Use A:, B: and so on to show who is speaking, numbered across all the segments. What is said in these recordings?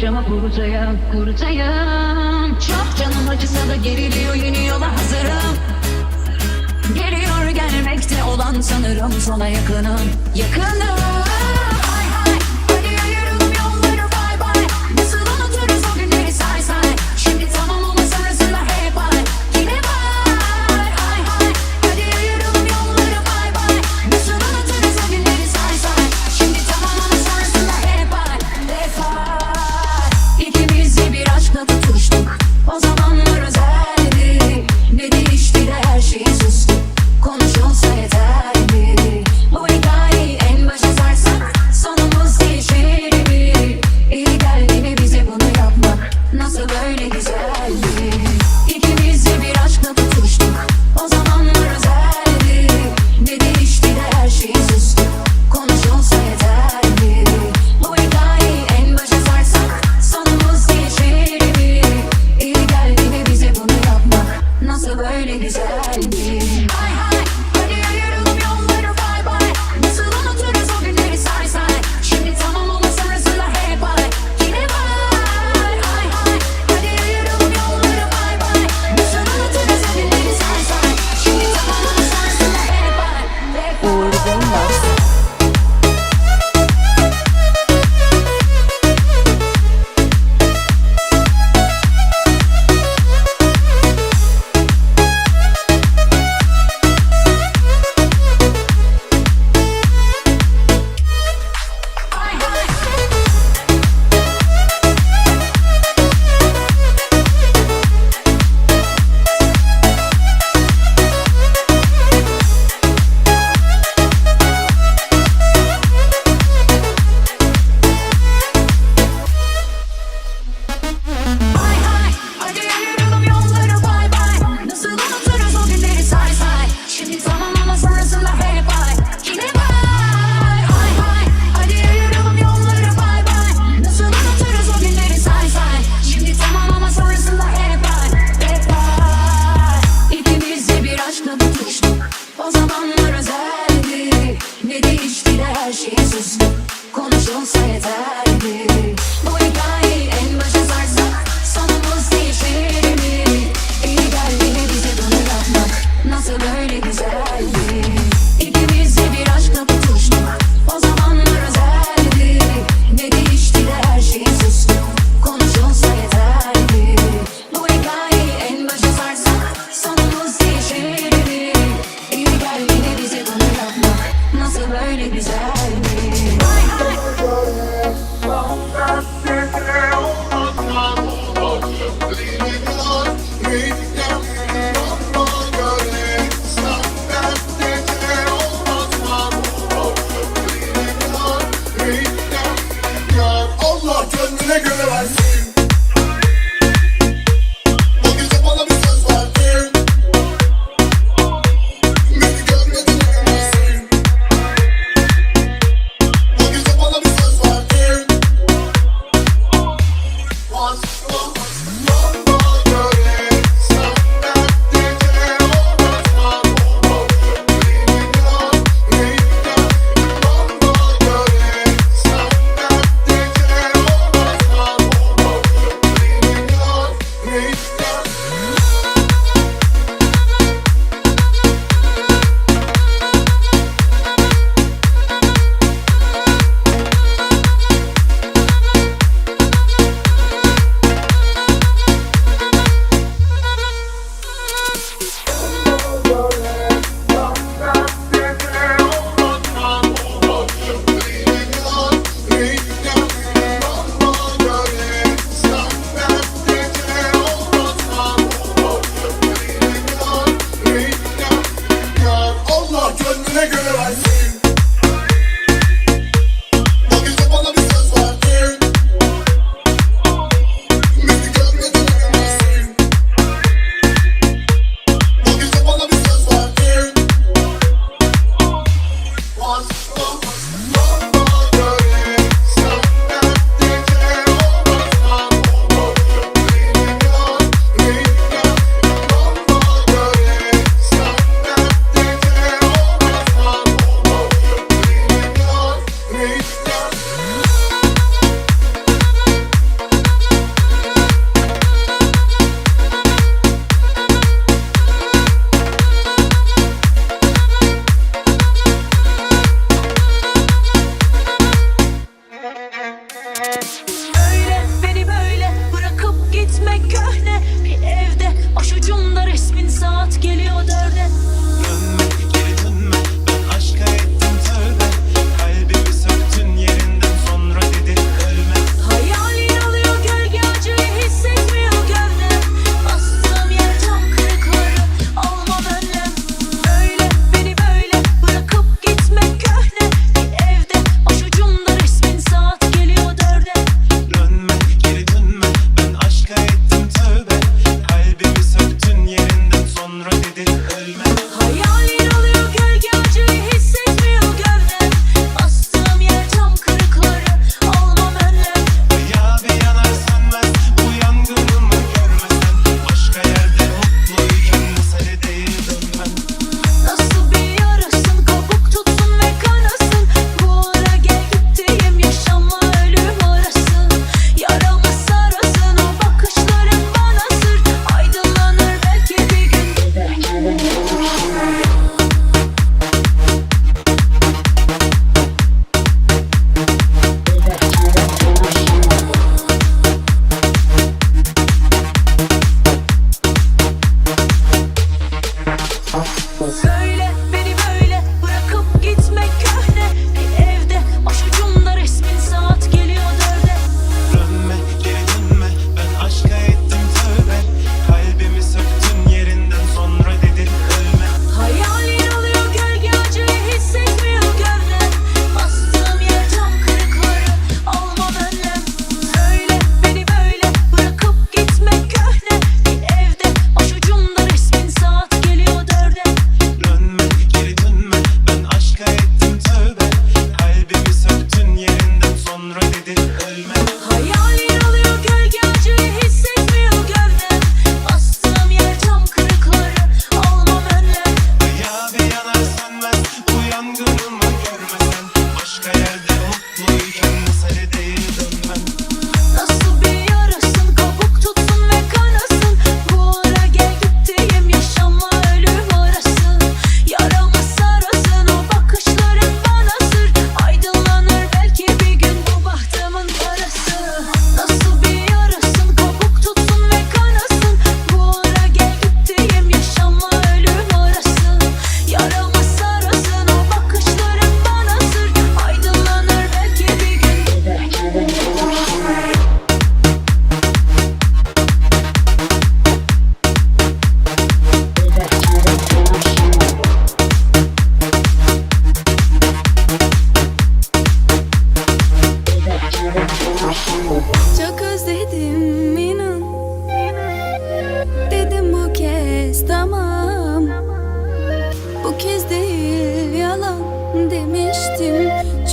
A: akşama kurutayım kurutayım Çok canım acısa da geriliyor yeni yola hazırım. Geliyor gelmekte olan sanırım sana yakınım yakınım. değişti de her şey sustuk Konuşulsa
B: yeterdi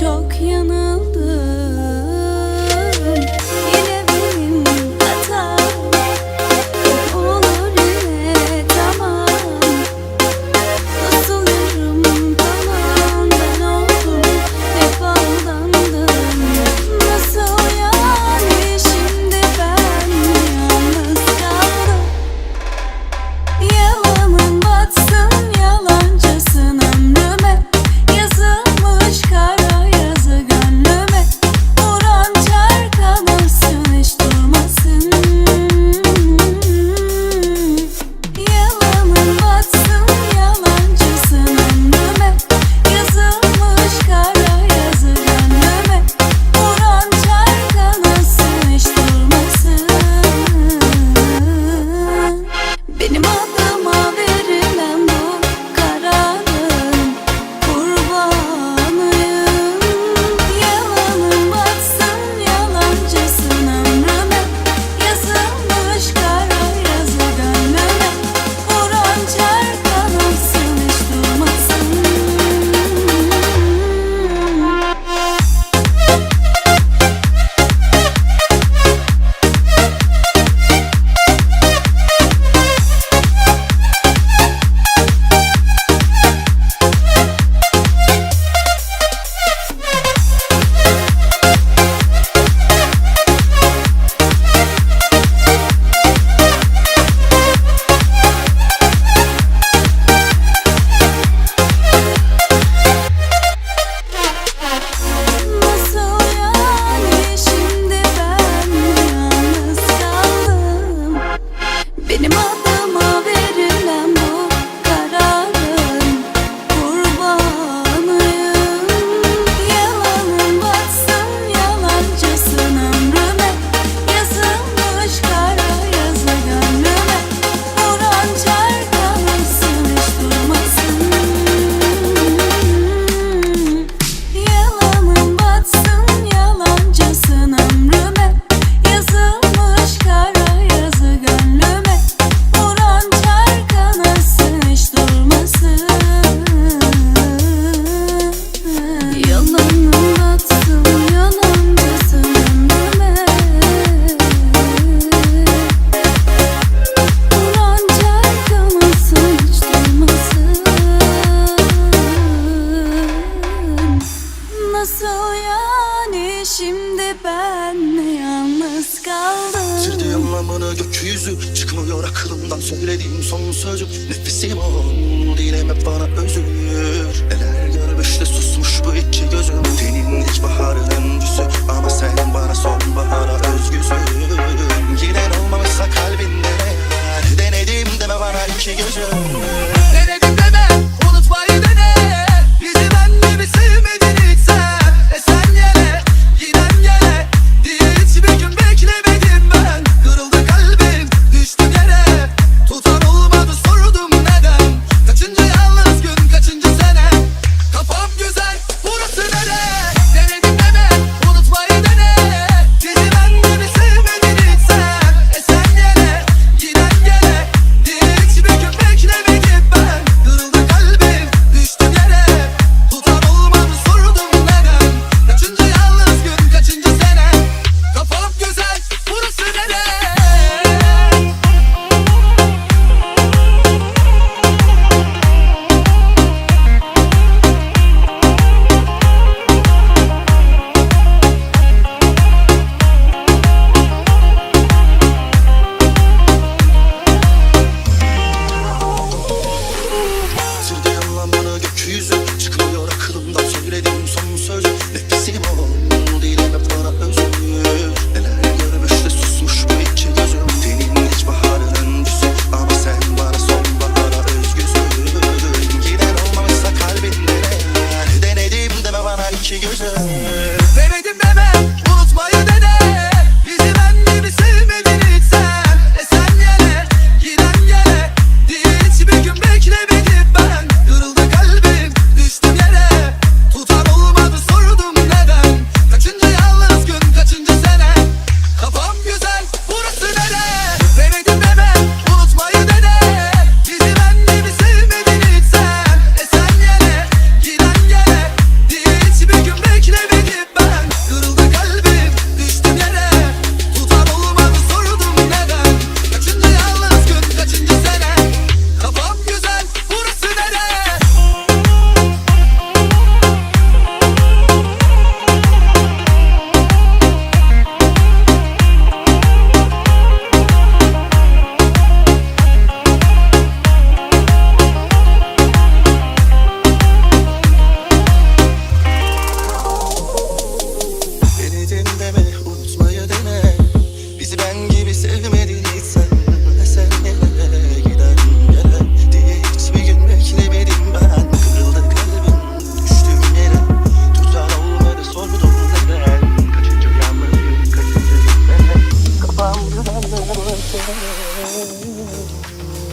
B: çok yanıldım
C: Ooh. Oh,